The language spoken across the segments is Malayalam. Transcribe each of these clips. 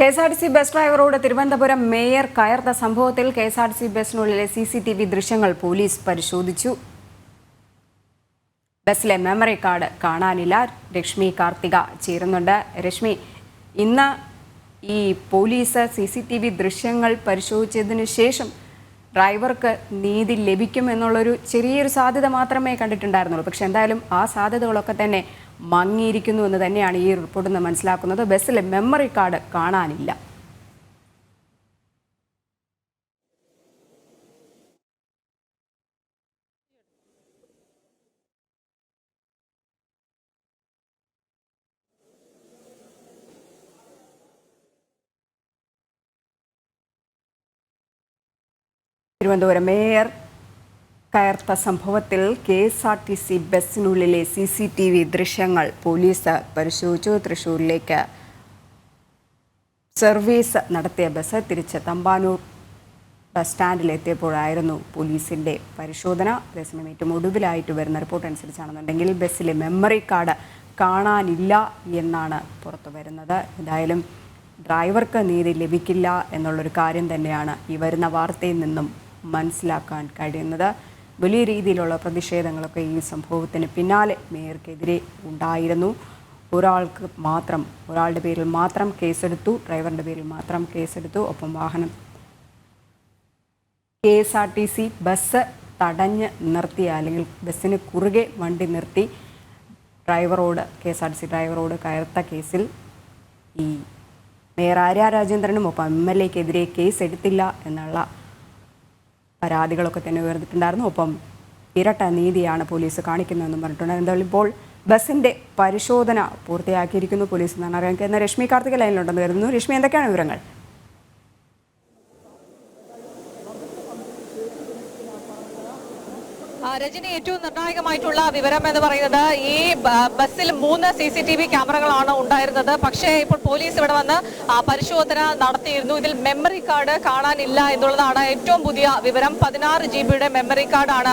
K S R T C bus ഡ്രൈവറോട് തിരുവനന്തപുരം മേയർ കയർത്ത സംഭവത്തിൽ K S R T C ബസ്സിനുള്ളിലെ C C T V ദൃശ്യങ്ങൾ പോലീസ് പരിശോധിച്ചു. ബസ്സിലെ മെമ്മറി കാർഡ് കാണാനില്ല. രശ്മി കാർത്തിക ചേരുന്നുണ്ട്. രശ്മി ഇന്ന് ഈ police C C T V ദൃശ്യങ്ങൾ പരിശോധിച്ചതിന് ശേഷം ഡ്രൈവർക്ക് നീതി ലഭിക്കും എന്നുള്ളൊരു ചെറിയൊരു സാധ്യത മാത്രമേ കണ്ടിട്ടുണ്ടായിരുന്നുള്ളൂ. പക്ഷെ എന്തായാലും ആ സാധ്യതകളൊക്കെ തന്നെ മങ്ങിയിരിക്കുന്നു എന്ന് തന്നെയാണ് ഈ റിപ്പോർട്ടിൽ നിന്ന് മനസ്സിലാക്കുന്നത്. ബസ്സിലെ മെമ്മറി കാർഡ് കാണാനില്ല. തിരുവനന്തപുരം മേയർ കയർത്ത സംഭവത്തിൽ K S R T C ബസ്സിനുള്ളിലെ C C T V ദൃശ്യങ്ങൾ പോലീസ് പരിശോധിച്ചു. തൃശ്ശൂരിലേക്ക് സർവീസ് നടത്തിയ ബസ് തിരിച്ച് തമ്പാനൂർ ബസ് സ്റ്റാൻഡിലെത്തിയപ്പോഴായിരുന്നു പോലീസിന്റെ പരിശോധന. അതേസമയം ഏറ്റവും ഒടുവിലായിട്ട് വരുന്ന റിപ്പോർട്ട് അനുസരിച്ചാണെന്നുണ്ടെങ്കിൽ ബസ്സിലെ മെമ്മറി കാർഡ് കാണാനില്ല എന്നാണ് പുറത്തു വരുന്നത്. എന്തായാലും ഡ്രൈവർക്ക് നീതി ലഭിക്കില്ല എന്നുള്ളൊരു കാര്യം തന്നെയാണ് ഈ വരുന്ന വാർത്തയിൽ നിന്നും മനസ്സിലാക്കാൻ കഴിയുന്നത്. വലിയ രീതിയിലുള്ള പ്രതിഷേധങ്ങളൊക്കെ ഈ സംഭവത്തിന് പിന്നാലെ മേയർക്കെതിരെ ഉണ്ടായിരുന്നു. ഒരാൾക്ക് മാത്രം ഒരാളുടെ പേരിൽ മാത്രം കേസെടുത്തു ഡ്രൈവറിന്റെ പേരിൽ മാത്രം കേസെടുത്തു. ഒപ്പം വാഹനം K S R T C bus തടഞ്ഞ് നിർത്തിയ അല്ലെങ്കിൽ ബസ്സിന് കുറുകെ വണ്ടി നിർത്തി ഡ്രൈവറോട് K S R T C ഡ്രൈവറോട് കയർത്ത കേസിൽ ഈ മേയർ ആര്യ രാജേന്ദ്രനും ഒപ്പം എം എൽ എക്കെതിരെ കേസ് എടുത്തില്ല എന്നുള്ള പരാതികളൊക്കെ തന്നെ ഉയർന്നിട്ടുണ്ടായിരുന്നു. ഒപ്പം ഇരട്ട നീതിയാണ് പോലീസ് കാണിക്കുന്നതെന്നും പറഞ്ഞിട്ടുണ്ട്. എന്തായാലും ഇപ്പോൾ ബസ്സിന്റെ പരിശോധന പൂർത്തിയാക്കിയിരിക്കുന്നു. പോലീസ് എന്നാണ് അറിയാൻ രശ്മി കാർത്തിക ലൈനിലുണ്ടെന്ന് കരുതുന്നു. രശ്മി എന്തൊക്കെയാണ് വിവരങ്ങൾ? രജനി ഏറ്റവും നിർണായകമായിട്ടുള്ള വിവരം എന്ന് പറയുന്നത് ഈ ബസ്സിൽ മൂന്ന് സി സി ടി വി ക്യാമറകളാണ് ഉണ്ടായിരുന്നത്. പക്ഷേ ഇപ്പോൾ പോലീസ് ഇവിടെ വന്ന് പരിശോധന നടത്തിയിരുന്നു. ഇതിൽ മെമ്മറി കാർഡ് കാണാനില്ല എന്നുള്ളതാണ് ഏറ്റവും പുതിയ വിവരം. പതിനാറ് ജി ബിയുടെ മെമ്മറി കാർഡാണ്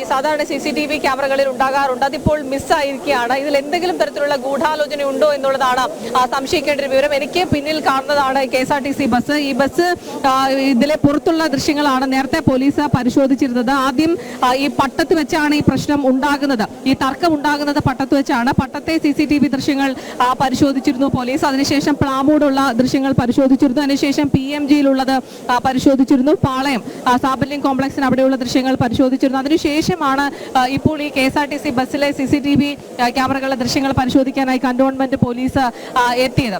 ഈ സാധാരണ സി സി ടി വി ക്യാമറകളിൽ ഉണ്ടാകാറുണ്ട്. അതിപ്പോൾ മിസ്സായിരിക്കുകയാണ്. ഇതിൽ എന്തെങ്കിലും തരത്തിലുള്ള ഗൂഢാലോചന ഉണ്ടോ എന്നുള്ളതാണ് സംശയിക്കേണ്ട ഒരു വിവരം. എനിക്ക് പിന്നിൽ കാണുന്നതാണ് K S R T C bus. ഈ ബസ് ഇതിലെ പുറത്തുള്ള ദൃശ്യങ്ങളാണ് നേരത്തെ പോലീസ് പരിശോധിച്ചിരുന്നത്. ആദ്യം ഈ ഈ പട്ടത്ത് വെച്ചാണ് ഈ പ്രശ്നം ഉണ്ടാകുന്നത്. ഈ തർക്കം ഉണ്ടാകുന്നത് പട്ടത്ത് വെച്ചാണ്. പട്ടത്തെ സി സി ടി വി ദൃശ്യങ്ങൾ പരിശോധിച്ചിരുന്നു. പോലീസ് അതിനുശേഷം പ്ലാമൂടുള്ള ദൃശ്യങ്ങൾ പരിശോധിച്ചിരുന്നു. അതിനുശേഷം പി എം ജിയിലുള്ളത് പരിശോധിച്ചിരുന്നു. പാളയം സാബല്യം കോംപ്ലക്സിന് അവിടെയുള്ള ദൃശ്യങ്ങൾ പരിശോധിച്ചിരുന്നു. അതിനുശേഷമാണ് ഇപ്പോൾ ഈ K S R T C ബസ്സിലെ സി സി ടി വി ക്യാമറകളുടെ ദൃശ്യങ്ങൾ പരിശോധിക്കാനായി കന്റോൺമെന്റ് പോലീസ് എത്തിയത്.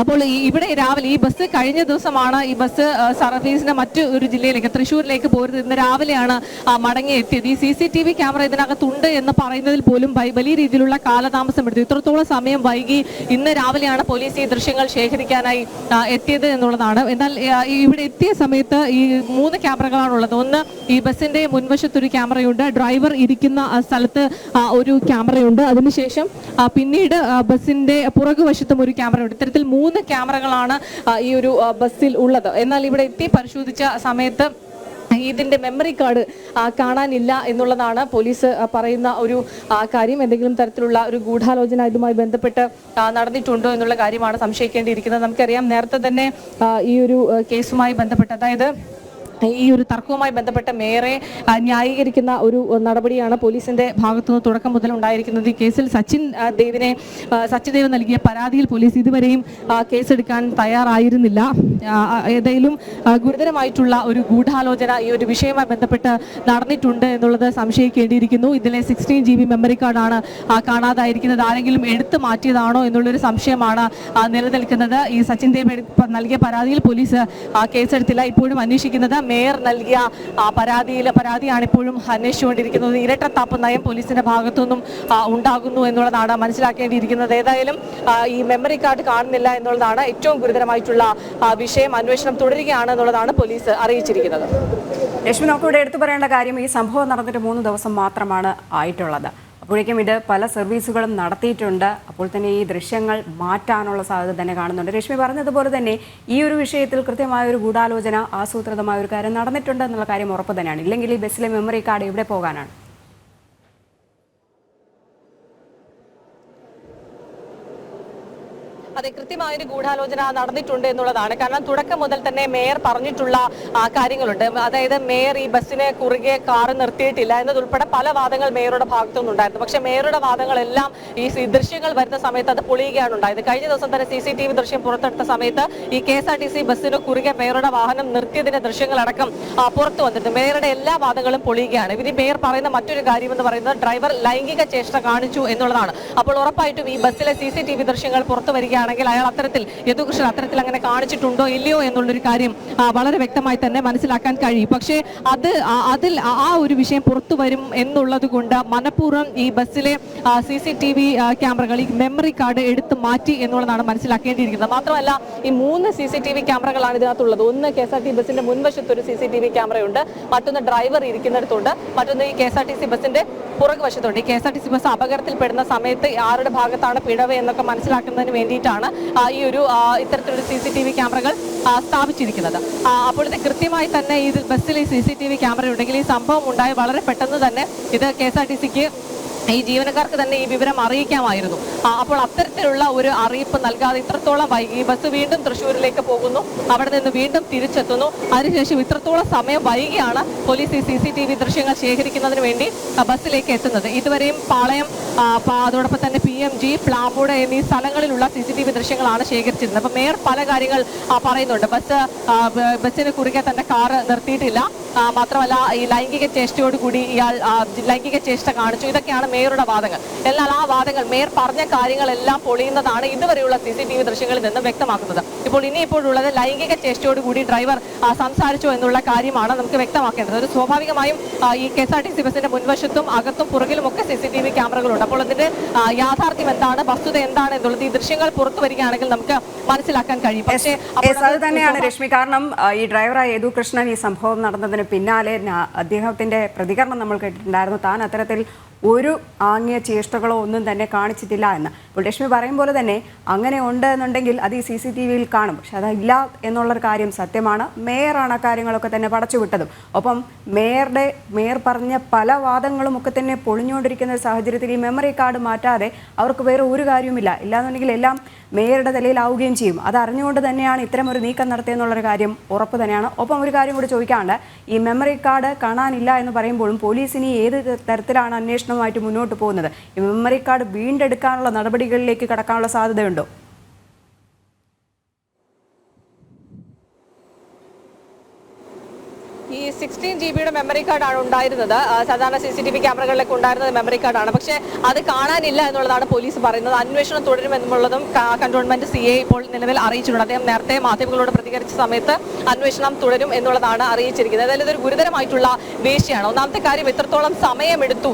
അപ്പോൾ ഇവിടെ രാവിലെ ഈ ബസ് കഴിഞ്ഞ ദിവസമാണ് ഈ ബസ് സർവീസിന് മറ്റു ഒരു ജില്ലയിലേക്ക് തൃശ്ശൂരിലേക്ക് പോരുന്നത്. ഇന്ന് രാവിലെയാണ് മടങ്ങിയെത്തിയത്. ഈ C C T V camera ഇതിനകത്തുണ്ട് എന്ന് പറയുന്നതിൽ പോലും വലിയ രീതിയിലുള്ള കാലതാമസം എടുത്തു. ഇത്രത്തോളം സമയം വൈകി ഇന്ന് രാവിലെയാണ് പോലീസ് ഈ ദൃശ്യങ്ങൾ ശേഖരിക്കാനായി എത്തിയത് എന്നുള്ളതാണ്. എന്നാൽ ഇവിടെ എത്തിയ സമയത്ത് ഈ മൂന്ന് ക്യാമറകളാണുള്ളത്. ഒന്ന് ഈ ബസ്സിന്റെ മുൻവശത്തൊരു ക്യാമറയുണ്ട്. ഡ്രൈവർ ഇരിക്കുന്ന സ്ഥലത്ത് ഒരു ക്യാമറയുണ്ട്. അതിനുശേഷം പിന്നീട് ബസ്സിന്റെ പുറകുവശത്തും ഒരു ക്യാമറയുണ്ട്. ഇത്തരത്തിൽ മൂന്ന് ക്യാമറകളാണ് ഈ ഒരു ബസ്സിൽ ഉള്ളത്. എന്നാൽ ഇവിടെ എത്തി പരിശോധിച്ച സമയത്ത് ഇതിന്റെ മെമ്മറി കാർഡ് കാണാനില്ല എന്നുള്ളതാണ് പോലീസ് പറയുന്ന ഒരു കാര്യം. എന്തെങ്കിലും തരത്തിലുള്ള ഒരു ഗൂഢാലോചന ഇതുമായി ബന്ധപ്പെട്ട് നടന്നിട്ടുണ്ടോ എന്നുള്ള കാര്യമാണ് സംശയിക്കേണ്ടിയിരിക്കുന്നത്. നമുക്കറിയാം നേരത്തെ തന്നെ ഈ ഒരു കേസുമായി ബന്ധപ്പെട്ട്. അതായത് ഈ ഒരു തർക്കവുമായി ബന്ധപ്പെട്ട് മേയറെ ന്യായീകരിക്കുന്ന ഒരു നടപടിയാണ് പോലീസിന്റെ ഭാഗത്തുനിന്ന് തുടക്കം മുതൽ ഉണ്ടായിരിക്കുന്നത്. ഈ കേസിൽ സച്ചിൻ ദേവിനെ സച്ചിൻ ദേവ് നൽകിയ പരാതിയിൽ പോലീസ് ഇതുവരെയും കേസെടുക്കാൻ തയ്യാറായിരുന്നില്ല. ഏതായാലും ഗുരുതരമായിട്ടുള്ള ഒരു ഗൂഢാലോചന ഈ ഒരു വിഷയവുമായി ബന്ധപ്പെട്ട് നടന്നിട്ടുണ്ട് എന്നുള്ളത് സംശയിക്കേണ്ടിയിരിക്കുന്നു. ഇതിലെ സിക്സ്റ്റീൻ ജി ബി മെമ്മറി കാർഡാണ് കാണാതായിരിക്കുന്നത്. ആരെങ്കിലും എടുത്തു മാറ്റിയതാണോ എന്നുള്ളൊരു സംശയമാണ് നിലനിൽക്കുന്നത്. ഈ സച്ചിൻ ദേവ് നൽകിയ പരാതിയിൽ പോലീസ് കേസെടുത്തില്ല. ഇപ്പോഴും അന്വേഷിക്കുന്നത് മേയർ നൽകിയ പരാതിയിൽ പരാതിയാണ് ഇപ്പോഴും അന്വേഷിച്ചുകൊണ്ടിരിക്കുന്നത്. ഇരട്ടത്താപ്പ് നയം പോലീസിന്റെ ഭാഗത്തുനിന്നും ഉണ്ടാകുന്നു എന്നുള്ളതാണ് മനസ്സിലാക്കേണ്ടിയിരിക്കുന്നത്. ഏതായാലും ഈ മെമ്മറി കാർഡ് കാണുന്നില്ല എന്നുള്ളതാണ് ഏറ്റവും ഗുരുതരമായിട്ടുള്ള വിഷയം. അന്വേഷണം തുടരുകയാണ് എന്നുള്ളതാണ് പോലീസ് അറിയിച്ചിരിക്കുന്നത്. നമുക്കിവിടെ എടുത്തു പറയേണ്ട കാര്യം ഈ സംഭവം നടന്നിട്ട് മൂന്ന് ദിവസം മാത്രമാണ് ആയിട്ടുള്ളത്. അപ്പോഴേക്കും ഇത് പല സർവീസുകളും നടത്തിയിട്ടുണ്ട്. അപ്പോൾ തന്നെ ഈ ദൃശ്യങ്ങൾ മാറ്റാനുള്ള സാധ്യത തന്നെ കാണുന്നുണ്ട്. രശ്മി പറഞ്ഞതുപോലെ തന്നെ ഈ ഒരു വിഷയത്തിൽ കൃത്യമായ ഒരു ഗൂഢാലോചന ആസൂത്രിതമായ ഒരു കാര്യം നടന്നിട്ടുണ്ട് എന്നുള്ള കാര്യം ഉറപ്പ് തന്നെയാണ്. ഇല്ലെങ്കിൽ ഈ ബസ്സിലെ മെമ്മറി കാർഡ് എവിടെ പോകാനാണ്? അതെ കൃത്യമായൊരു ഗൂഢാലോചന നടന്നിട്ടുണ്ട് എന്നുള്ളതാണ്. കാരണം തുടക്കം മുതൽ തന്നെ മേയർ പറഞ്ഞിട്ടുള്ള കാര്യങ്ങളുണ്ട്. അതായത് മേയർ ഈ ബസ്സിനെ കുറുകെ കാറ് നിർത്തിയിട്ടില്ല എന്നതുൾപ്പെടെ പല വാദങ്ങൾ മേയറുടെ ഭാഗത്തു നിന്നുണ്ടായിരുന്നു പക്ഷേ മേയറുടെ വാദങ്ങളെല്ലാം ഈ ദൃശ്യങ്ങൾ വരുന്ന സമയത്ത് അത് പൊളിയുകയാണ് ഉണ്ടായത്. കഴിഞ്ഞ ദിവസം തന്നെ സി സി ടി വി ദൃശ്യം പുറത്തെടുത്ത സമയത്ത് ഈ K S R T C ബസ്സിന് കുറുകെ മേയറുടെ വാഹനം നിർത്തിയതിന്റെ ദൃശ്യങ്ങളടക്കം പുറത്തു വന്നിട്ടുണ്ട് മേയറുടെ എല്ലാ വാദങ്ങളും പൊളിയുകയാണ്. ഇനി മേയർ പറയുന്ന മറ്റൊരു കാര്യം എന്ന് പറയുന്നത് ഡ്രൈവർ ലൈംഗിക ചേഷ്ട കാണിച്ചു എന്നുള്ളതാണ്. അപ്പോൾ ഉറപ്പായിട്ടും ഈ ബസ്സിലെ സി സി ടി വി ദൃശ്യങ്ങൾ പുറത്തു വരികയാണെങ്കിൽ അയാൾ അത്തരത്തിൽ യദുകൃഷ്ണൻ അത്തരത്തിൽ അങ്ങനെ കാണിച്ചിട്ടുണ്ടോ ഇല്ലയോ എന്നുള്ളൊരു കാര്യം വളരെ വ്യക്തമായി തന്നെ മനസ്സിലാക്കാൻ കഴിയും. പക്ഷേ അത് അതിൽ ആ- ആ ഒരു വിഷയം പുറത്തു വരും എന്നുള്ളത് കൊണ്ട് മനഃപൂർവം ഈ ബസ്സിലെ സി സി ടി വി ക്യാമറകൾ ഈ മെമ്മറി കാർഡ് എടുത്ത് മാറ്റി എന്നുള്ളതാണ് മനസ്സിലാക്കേണ്ടിയിരിക്കുന്നത്. മാത്രമല്ല ഈ മൂന്ന് സി സി ടി വി ക്യാമറകളാണ് ഇതിനകത്തുള്ളത്. ഒന്ന് കെ എസ് ആർ ടി ബസ്സിന്റെ മുൻവശത്ത് ഒരു സി സി ടി വി ക്യാമറയുണ്ട്. മറ്റൊന്ന് ഡ്രൈവർ ഇരിക്കുന്നിടത്തുണ്ട്. മറ്റൊന്ന് ഈ K S R T C ബസ്സിന്റെ പുറകുവശത്തുണ്ട്. ഈ K S R T C bus അപകടത്തിൽപ്പെടുന്ന സമയത്ത് ആരുടെ ഭാഗത്താണ് പിഴവ് എന്നൊക്കെ മനസ്സിലാക്കുന്നതിന് വേണ്ടിയിട്ടാണ് ആ, ഈ ഒരു ഇത്തരത്തിലൊരു സി സി ടി വി ക്യാമറകൾ സ്ഥാപിച്ചിരിക്കുന്നത്. അപ്പോൾ കൃത്യമായി തന്നെ ഈ ബസ്സിൽ ഈ C C T V camera ഉണ്ടെങ്കിൽ ഈ സംഭവം ഉണ്ടായി വളരെ പെട്ടെന്ന് തന്നെ ഇത് കെ എസ് ആർ ടി സിക്ക് ഈ ജീവനക്കാർക്ക് തന്നെ ഈ വിവരം അറിയിക്കാമായിരുന്നു. അപ്പോൾ അത്തരത്തിലുള്ള ഒരു അറിയിപ്പ് നൽകാതെ ഇത്രത്തോളം വൈകി ബസ് വീണ്ടും തൃശ്ശൂരിലേക്ക് പോകുന്നു. അവിടെ നിന്ന് വീണ്ടും തിരിച്ചെത്തുന്നു. അതിനുശേഷം ഇത്രത്തോളം സമയം വൈകിയാണ് പോലീസ് ഈ സി സി ടി വി ദൃശ്യങ്ങൾ ശേഖരിക്കുന്നതിന് വേണ്ടി ബസ്സിലേക്ക് എത്തുന്നത്. ഇതുവരെയും പാളയം അതോടൊപ്പം തന്നെ പി എം ജി പ്ലാമ്പൂട് എന്നീ സ്ഥലങ്ങളിലുള്ള സി സി ടി വി ദൃശ്യങ്ങളാണ് ശേഖരിച്ചിരുന്നത്. അപ്പോൾ മേയർ പല കാര്യങ്ങൾ പറയുന്നുണ്ട്. ബസ് ബസ്സിന് കുറുകെ തന്നെ കാറ് നിർത്തിയിട്ടില്ല. മാത്രമല്ല ഈ ലൈംഗിക ചേഷ്ടയോട് കൂടി ഇയാൾ ലൈംഗിക ചേഷ്ട കാണിച്ചു. ഇതൊക്കെയാണ് മേയറുടെ വാദങ്ങൾ. എന്നാൽ ആ വാദങ്ങൾ മേയർ പറഞ്ഞ കാര്യങ്ങളെല്ലാം പൊളിയുന്നതാണ് ഇതുവരെയുള്ള സി സി ടി വി ദൃശ്യങ്ങളിൽ നിന്ന് വ്യക്തമാക്കുന്നത്. ഇപ്പോൾ ഇനിയിപ്പോഴുള്ളത് ലൈംഗിക ചേഷ്ടയോട് കൂടി ഡ്രൈവർ സംസാരിച്ചു എന്നുള്ള കാര്യമാണ് നമുക്ക് വ്യക്തമാക്കേണ്ടത്. ഒരു സ്വാഭാവികമായും ഈ K S R T C ബസിന്റെ മുൻവശത്തും അകത്തും പുറകിലും ഒക്കെ സി സി ടി വി ക്യാമറകളുണ്ട്. അപ്പോൾ അതിന്റെ യാഥാർത്ഥ്യം എന്താണ് വസ്തുത എന്താണ് എന്നുള്ളത് ഈ ദൃശ്യങ്ങൾ പുറത്തു വരികയാണെങ്കിൽ നമുക്ക് മനസ്സിലാക്കാൻ കഴിയും. പക്ഷേ അത് തന്നെയാണ് രശ്മി. കാരണം ഈ ഡ്രൈവറായ യദു കൃഷ്ണൻ ഈ സംഭവം നടന്നതിന് പിന്നാലെ അദ്ദേഹത്തിന്റെ പ്രതികരണം നമ്മൾ കേട്ടിട്ടുണ്ടായിരുന്നു. താൻ അത്തരത്തിൽ ഒരു ആംഗ്യ ചേഷ്ടകളോ ഒന്നും തന്നെ കാണിച്ചിട്ടില്ല എന്ന്. ഇപ്പോൾ രശ്മി പറയും പോലെ തന്നെ അങ്ങനെ ഉണ്ട് എന്നുണ്ടെങ്കിൽ അത് ഈ സി സി ടി വിയിൽ കാണും. പക്ഷെ അതില്ല എന്നുള്ളൊരു കാര്യം സത്യമാണ്. മേയറാണ് കാര്യങ്ങളൊക്കെ തന്നെ പടച്ചു വിട്ടതും. ഒപ്പം മേയറുടെ മേയർ പറഞ്ഞ പല വാദങ്ങളും ഒക്കെ തന്നെ പൊളിഞ്ഞുകൊണ്ടിരിക്കുന്ന സാഹചര്യത്തിൽ ഈ മെമ്മറി കാർഡ് മാറ്റാതെ അവർക്ക് വേറെ ഒരു കാര്യവുമില്ല. ഇല്ലാന്നുണ്ടെങ്കിൽ എല്ലാം മേയറുടെ തലയിലാവുകയും ചെയ്യും. അത് അറിഞ്ഞുകൊണ്ട് തന്നെയാണ് ഇത്തരം ഒരു നീക്കം നടത്തിയെന്നുള്ളൊരു കാര്യം ഉറപ്പ് തന്നെയാണ്. ഒപ്പം ഒരു കാര്യം കൂടി ചോദിക്കാണ്ട് ഈ മെമ്മറി കാർഡ് കാണാനില്ല എന്ന് പറയുമ്പോഴും പോലീസിന് ഏത് തരത്തിലാണ് അന്വേഷണവുമായിട്ട് മുന്നോട്ട് പോകുന്നത്. മെമ്മറി കാർഡ് വീണ്ടെടുക്കാനുള്ള നടപടികളിലേക്ക് കടക്കാനുള്ള സാധ്യതയുണ്ടോ? ഈ സിക്സ്റ്റീൻ ജി ബിയുടെ മെമ്മറി കാർഡാണ് ഉണ്ടായിരുന്നത്. സാധാരണ സി സി ടി വി ക്യാമറകളിലൊക്കെ ഉണ്ടായിരുന്നത് മെമ്മറി കാർഡാണ് പക്ഷേ അത് കാണാനില്ല എന്നുള്ളതാണ് പോലീസ് പറയുന്നത്. അന്വേഷണം തുടരുമെന്നുള്ളതും കണ്ടോൺമെന്റ് സി എ ഇപ്പോൾ നിലവിൽ അറിയിച്ചിട്ടുണ്ട്. അദ്ദേഹം നേരത്തെ മാധ്യമങ്ങളോട് പ്രതികരിച്ച സമയത്ത് അന്വേഷണം തുടരും എന്നുള്ളതാണ് അറിയിച്ചിരിക്കുന്നത്. അതായത് ഇതൊരു ഗുരുതരമായിട്ടുള്ള വീഴ്ചയാണ് ഒന്നാമത്തെ കാര്യം എത്രത്തോളം സമയമെടുത്തു?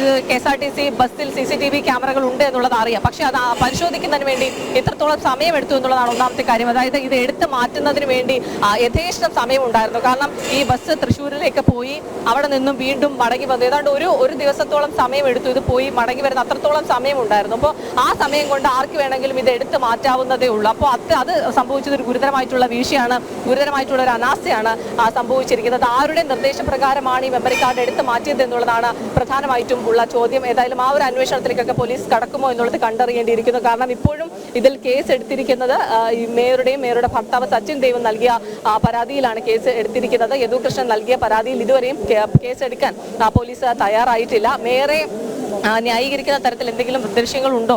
ഇത് K S R T C ബസ്സിൽ സി സി ടി വി ക്യാമറകൾ ഉണ്ട് എന്നുള്ളത് അറിയാം. പക്ഷേ അത് പരിശോധിക്കുന്നതിന് വേണ്ടി എത്രത്തോളം സമയമെടുത്തു എന്നുള്ളതാണ് ഒന്നാമത്തെ കാര്യം. അതായത് ഇത് എടുത്ത് മാറ്റുന്നതിന് വേണ്ടി യഥേഷ്ടം സമയം ഉണ്ടായിരുന്നു കാരണം ഈ ബസ് തൃശ്ശൂരിലേക്ക് പോയി. അവിടെ നിന്നും വീണ്ടും മടങ്ങി വന്നു. ഏതാണ്ട് ഒരു ഒരു ദിവസത്തോളം സമയം എടുത്തു. ഇത് പോയി മടങ്ങി വരുന്ന അത്രത്തോളം സമയം ഉണ്ടായിരുന്നു അപ്പോൾ ആ സമയം കൊണ്ട് ആർക്ക് വേണമെങ്കിലും ഇത് എടുത്ത് മാറ്റാവുന്നതേ ഉള്ളൂ. അപ്പോൾ അത് അത് സംഭവിച്ചത് ഒരു ഗുരുതരമായിട്ടുള്ള വീഴ്ചയാണ് ഗുരുതരമായിട്ടുള്ള ഒരു അനാസ്ഥയാണ് സംഭവിച്ചിരിക്കുന്നത്. ആരുടെ നിർദ്ദേശപ്രകാരമാണ് ഈ മെമ്മറി കാർഡ് എടുത്ത് മാറ്റിയത് എന്നുള്ളതാണ് പ്രധാനമായിട്ടും ഉള്ള ചോദ്യം. ഏതായാലും ആ ഒരു അന്വേഷണത്തിലേക്കൊക്കെ പോലീസ് കടക്കുമോ എന്നുള്ളത് കണ്ടറിയേണ്ടിയിരിക്കുന്നു. കാരണം ഇപ്പോഴും ഇതിൽ കേസ് എടുത്തിരിക്കുന്നത് മേയറുടെയും മേയറുടെ ഭർത്താവ് സച്ചിൻ ദേവ് നൽകിയ പരാതിയിലാണ് കേസ് എടുത്തിരിക്കുന്നത്. യദുകൃഷ്ണൻ നൽകിയ പരാതിയിൽ ഇതുവരെയും കേസെടുക്കാൻ പോലീസ് തയ്യാറായിട്ടില്ല. മേയറെ ന്യായീകരിക്കുന്ന തരത്തിൽ എന്തെങ്കിലും ദൃശ്യങ്ങൾ ഉണ്ടോ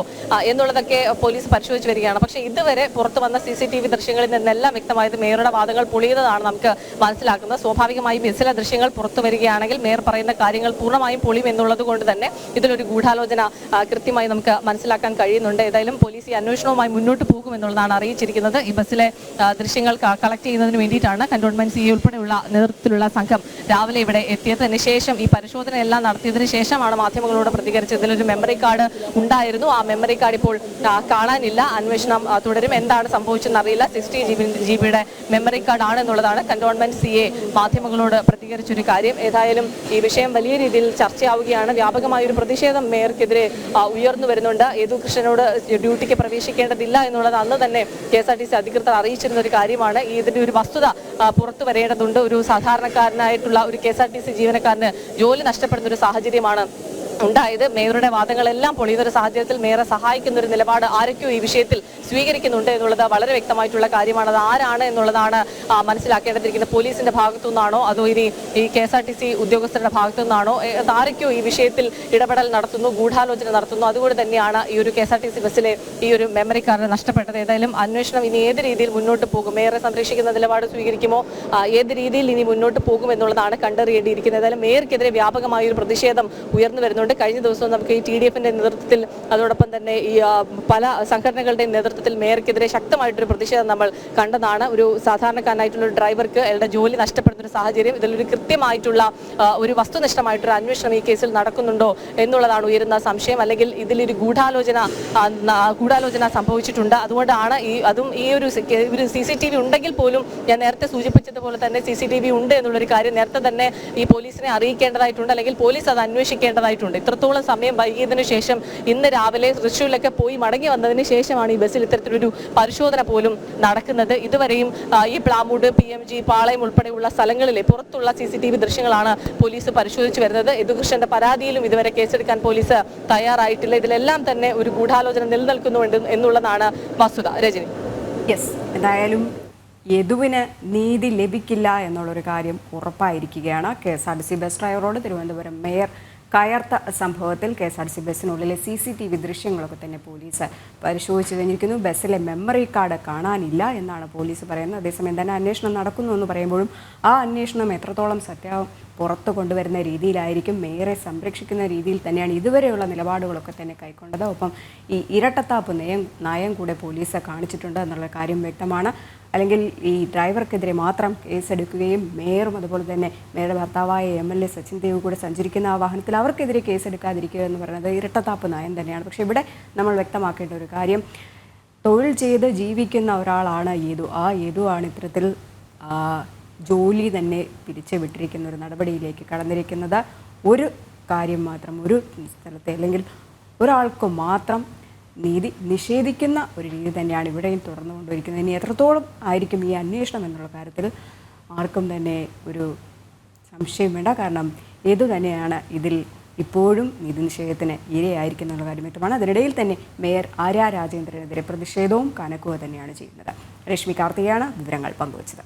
എന്നുള്ളതൊക്കെ പോലീസ് പരിശോധിച്ച് വരികയാണ്. പക്ഷേ ഇതുവരെ പുറത്തു വന്ന സി സി ടി വി ദൃശ്യങ്ങളിൽ നിന്നെല്ലാം വ്യക്തമായത് മേയറുടെ വാദങ്ങൾ പൊളിയുന്നതാണ് നമുക്ക് മനസ്സിലാക്കുന്നത്. സ്വാഭാവികമായും ബസ്സിലെ ദൃശ്യങ്ങൾ പുറത്തു വരികയാണെങ്കിൽ മേയർ പറയുന്ന കാര്യങ്ങൾ പൂർണമായും പൊളിയും എന്നുള്ളത് കൊണ്ട് തന്നെ ഇതിലൊരു ഗൂഢാലോചന കൃത്യമായി നമുക്ക് മനസ്സിലാക്കാൻ കഴിയുന്നുണ്ട്. ഏതായാലും പോലീസ് ഈ അന്വേഷണവുമായി മുന്നോട്ട് പോകുമെന്നുള്ളതാണ് അറിയിച്ചിരിക്കുന്നത്. ഈ ബസ്സിലെ ദൃശ്യങ്ങൾ കളക്ട് ചെയ്യുന്നതിന് വേണ്ടിയിട്ടാണ് കന്റോൺമെന്റ് സി ഉൾപ്പെടെയുള്ള നേതൃത്വത്തിലുള്ള സംഘം രാവിലെ ഇവിടെ എത്തിയതിന് ശേഷം ഈ പരിശോധന എല്ലാം നടത്തിയതിനു ശേഷമാണ് മാധ്യമങ്ങളോട് പ്രതികരിച്ചത്. ഇതിലൊരു മെമ്മറി കാർഡ് ഉണ്ടായിരുന്നു. ആ മെമ്മറി കാർഡ് ഇപ്പോൾ കാണാനില്ല. അന്വേഷണം തുടരും. എന്താണ് സംഭവിച്ചെന്ന് അറിയില്ല. സിക്സ്റ്റി ജി ബി ജി ബിയുടെ മെമ്മറി കാർഡ് ആണെന്നുള്ളതാണ് കന്റോൺമെന്റ് സി എ മാധ്യമങ്ങളോട് പ്രതികരിച്ചൊരു കാര്യം. ഏതായാലും ഈ വിഷയം വലിയ രീതിയിൽ ചർച്ചയാവുകയാണ്. വ്യാപകമായ ഒരു പ്രതിഷേധം മേയർക്കെതിരെ ഉയർന്നു വരുന്നുണ്ട്. യദു കൃഷ്ണനോട് ഡ്യൂട്ടിക്ക് പ്രവേശിക്കേണ്ടതില്ല എന്നുള്ളത് അന്ന് തന്നെ K S R T C അധികൃതർ അറിയിച്ചിരുന്ന ഒരു കാര്യമാണ്. ഇതിന്റെ ഒരു വസ്തുത പുറത്തു വരേണ്ടതുണ്ട്. ഒരു സാധാരണക്കാരനായിട്ടുള്ള ഒരു K S R T C ജീവനക്കാരന് ജോലി നഷ്ടപ്പെടുന്ന ഒരു സാഹചര്യമാണ് ഉണ്ടായത്. മേയറുടെ വാദങ്ങളെല്ലാം പൊളിയുന്ന ഒരു സാഹചര്യത്തിൽ മേയറെ സഹായിക്കുന്ന ഒരു നിലപാട് ആരൊക്കെയോ ഈ വിഷയത്തിൽ സ്വീകരിക്കുന്നുണ്ട് എന്നുള്ളത് വളരെ വ്യക്തമായിട്ടുള്ള കാര്യമാണ്. അത് ആരാണ് എന്നുള്ളതാണ് മനസ്സിലാക്കേണ്ടതിരിക്കുന്നത് പോലീസിന്റെ ഭാഗത്തു നിന്നാണോ അതോ ഇനി ഈ K S R T C ഉദ്യോഗസ്ഥരുടെ ഭാഗത്തു നിന്നാണോ ആരൊക്കെയോ ഈ വിഷയത്തിൽ ഇടപെടൽ നടത്തുന്നു ഗൂഢാലോചന നടത്തുന്നു. അതുകൊണ്ട് തന്നെയാണ് ഈ ഒരു K S R T C ബസ്സിലെ ഈ ഒരു മെമ്മറി കാർഡ് നഷ്ടപ്പെട്ടത്. ഏതായാലും അന്വേഷണം ഇനി ഏത് രീതിയിൽ മുന്നോട്ട് പോകും? മേയറെ സംരക്ഷിക്കുന്ന നിലപാട് സ്വീകരിക്കുമോ? ഏത് രീതിയിൽ ഇനി മുന്നോട്ട് പോകും എന്നുള്ളതാണ് കണ്ടറിയേണ്ടിയിരിക്കുന്നത്. ഏതായാലും മേയർക്കെതിരെ വ്യാപകമായ ഒരു പ്രതിഷേധം ഉയർന്നു വരുന്നുണ്ട്. കഴിഞ്ഞ ദിവസവും നമുക്ക് ഈ ടി ഡി എഫിന്റെ നേതൃത്വത്തിൽ അതോടൊപ്പം തന്നെ ഈ പല സംഘടനകളുടെയും നേതൃത്വത്തിൽ മേയർക്കെതിരെ ശക്തമായിട്ടൊരു പ്രതിഷേധം നമ്മൾ കണ്ടതാണ്. ഒരു സാധാരണക്കാരനായിട്ടുള്ള ഡ്രൈവർക്ക് അയാളുടെ ജോലി നഷ്ടപ്പെടുന്ന ഒരു സാഹചര്യം ഇതിലൊരു കൃത്യമായിട്ടുള്ള ഒരു വസ്തുനിഷ്ഠമായിട്ടൊരു അന്വേഷണം ഈ കേസിൽ നടക്കുന്നുണ്ടോ എന്നുള്ളതാണ് ഉയരുന്ന സംശയം. അല്ലെങ്കിൽ ഇതിലൊരു ഗൂഢാലോചന ഗൂഢാലോചന സംഭവിച്ചിട്ടുണ്ട്. അതുകൊണ്ടാണ് ഈ അതും ഈ ഒരു ഒരു സി സി ടി വി ഉണ്ടെങ്കിൽ പോലും ഞാൻ നേരത്തെ സൂചിപ്പിച്ചതുപോലെ തന്നെ സി സി ടി വി ഉണ്ട് എന്നുള്ളൊരു കാര്യം നേരത്തെ തന്നെ ഈ പോലീസിനെ അറിയിക്കേണ്ടതായിട്ടുണ്ട്. അല്ലെങ്കിൽ പോലീസ് അത് അന്വേഷിക്കേണ്ടതായിട്ടുണ്ട്. ഇത്രത്തോളം സമയം വൈകിയതിനു ശേഷം ഇന്ന് രാവിലെ തൃശ്ശൂരിലൊക്കെ പോയി മടങ്ങി വന്നതിന് ശേഷമാണ് ഈ ബസ്സിൽ ഇത്തരത്തിലൊരു പരിശോധന പോലും നടക്കുന്നത്. ഇതുവരെയും ഈ Plamoodu P M G Palayam ഉൾപ്പെടെയുള്ള സ്ഥലങ്ങളിലെ പുറത്തുള്ള സി സി ടി വി ദൃശ്യങ്ങളാണ് പോലീസ് പരിശോധിച്ചു വരുന്നത്. യദുകൃഷ്ണന്റെ പരാതിയിലും ഇതുവരെ കേസെടുക്കാൻ പോലീസ് തയ്യാറായിട്ടില്ല. ഇതിലെല്ലാം തന്നെ ഒരു ഗൂഢാലോചന നിലനിൽക്കുന്നുണ്ട് എന്നുള്ളതാണ് വസ്തുത. രജനി. യെസ്. എന്തായാലും യദുവിന് നീതി ലഭിക്കില്ല എന്നുള്ളൊരു കാര്യം ഉറപ്പായിരിക്കുകയാണ്. K S R T C bus ഡ്രൈവറോട് തിരുവനന്തപുരം മേയർ കയർത്ത സംഭവത്തിൽ കെ എസ് ആർ സി ബസ്സിനുള്ളിലെ സി സി ടി വി ദൃശ്യങ്ങളൊക്കെ തന്നെ പോലീസ് പരിശോധിച്ചു കഴിഞ്ഞിരിക്കുന്നു. ബസ്സിലെ മെമ്മറി കാർഡ് കാണാനില്ല എന്നാണ് പോലീസ് പറയുന്നത്. അതേസമയം തന്നെ അന്വേഷണം നടക്കുന്നു എന്ന് പറയുമ്പോഴും ആ അന്വേഷണം എത്രത്തോളം സത്യാവും പുറത്തു കൊണ്ടുവരുന്ന രീതിയിലായിരിക്കും മേയറെ സംരക്ഷിക്കുന്ന രീതിയിൽ തന്നെയാണ് ഇതുവരെയുള്ള നിലപാടുകളൊക്കെ തന്നെ കൈക്കൊണ്ടത്. ഒപ്പം ഈ ഇരട്ടത്താപ്പ് നയം നയം കൂടെ പോലീസ് കാണിച്ചിട്ടുണ്ട് എന്നുള്ള കാര്യം വ്യക്തമാണ്. അല്ലെങ്കിൽ ഈ ഡ്രൈവർക്കെതിരെ മാത്രം കേസെടുക്കുകയും മേയറും അതുപോലെ തന്നെ മേയറുടെ ഭർത്താവായ M L A Sachin Dev കൂടെ സഞ്ചരിക്കുന്ന ആ വാഹനത്തിൽ അവർക്കെതിരെ കേസെടുക്കാതിരിക്കുക എന്ന് പറയുന്നത് ഇരട്ടത്താപ്പ് നയം തന്നെയാണ്. പക്ഷേ ഇവിടെ നമ്മൾ വ്യക്തമാക്കേണ്ട ഒരു കാര്യം തൊഴിൽ ചെയ്ത് ജീവിക്കുന്ന ഒരാളാണ് ഏതു ആ ഏതു ആണ് ഇത്തരത്തിൽ ജോലി തന്നെ പിരിച്ചു വിട്ടിരിക്കുന്ന ഒരു നടപടിയിലേക്ക് കടന്നിരിക്കുന്നത്. ഒരു കാര്യം മാത്രം ഒരു സ്ഥലത്തെ അല്ലെങ്കിൽ ഒരാൾക്ക് മാത്രം നീതി നിഷേധിക്കുന്ന ഒരു രീതി തന്നെയാണ് ഇവിടെയും തുടർന്നു കൊണ്ടിരിക്കുന്നത് ഇനി എത്രത്തോളം ആയിരിക്കും ഈ അന്വേഷണം എന്നുള്ള കാര്യത്തിൽ ആർക്കും തന്നെ ഒരു സംശയം വേണ്ട. കാരണം ഏതു തന്നെയാണ് ഇതിൽ ഇപ്പോഴും നീതി നിഷേധത്തിന് ഇരയായിരിക്കും എന്നുള്ള കാര്യം വ്യക്തമാണ്. അതിനിടയിൽ തന്നെ മേയർ ആര്യ രാജേന്ദ്രനെതിരെ പ്രതിഷേധവും കനക്കുക തന്നെയാണ് ചെയ്യുന്നത്. രശ്മി കാർത്തികയാണ് വിവരങ്ങൾ പങ്കുവച്ചത്.